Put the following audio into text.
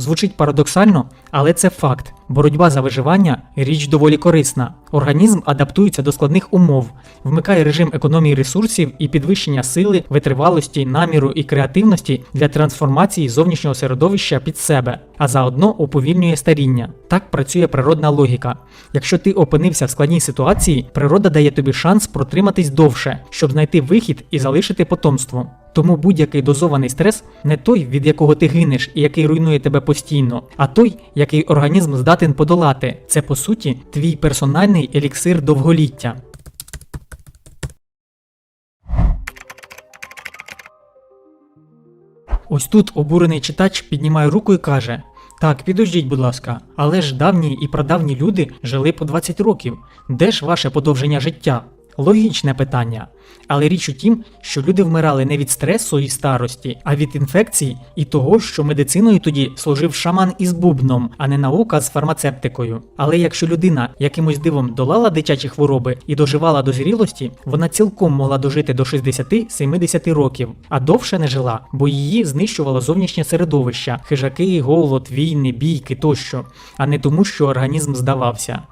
Звучить парадоксально, але це факт. Боротьба за виживання річ доволі корисна. Організм адаптується до складних умов, вмикає режим економії ресурсів і підвищення сили, витривалості, наміру і креативності для трансформації зовнішнього середовища під себе, а заодно уповільнює старіння. Так працює природна логіка. Якщо ти опинився в складній ситуації, природа дає тобі шанс протриматись довше, щоб знайти вихід і залишити потомство. Тому будь-який дозований стрес не той, від якого ти гинеш і який руйнує тебе постійно, а той, який організм здатен подолати. Це по суті твій персональний еліксир довголіття. Ось тут обурений читач піднімає руку і каже: Так, підождіть, будь ласка, але ж давні і прадавні люди жили по 20 років. Де ж ваше подовження життя? Логічне питання. Але річ у тім, що люди вмирали не від стресу і старості, а від інфекцій і того, що медициною тоді служив шаман із бубном, а не наука з фармацевтикою. Але якщо людина якимось дивом долала дитячі хвороби і доживала до зрілості, вона цілком могла дожити до 60-70 років, а довше не жила, бо її знищувало зовнішнє середовище, хижаки, голод, війни, бійки тощо, а не тому, що організм здавався.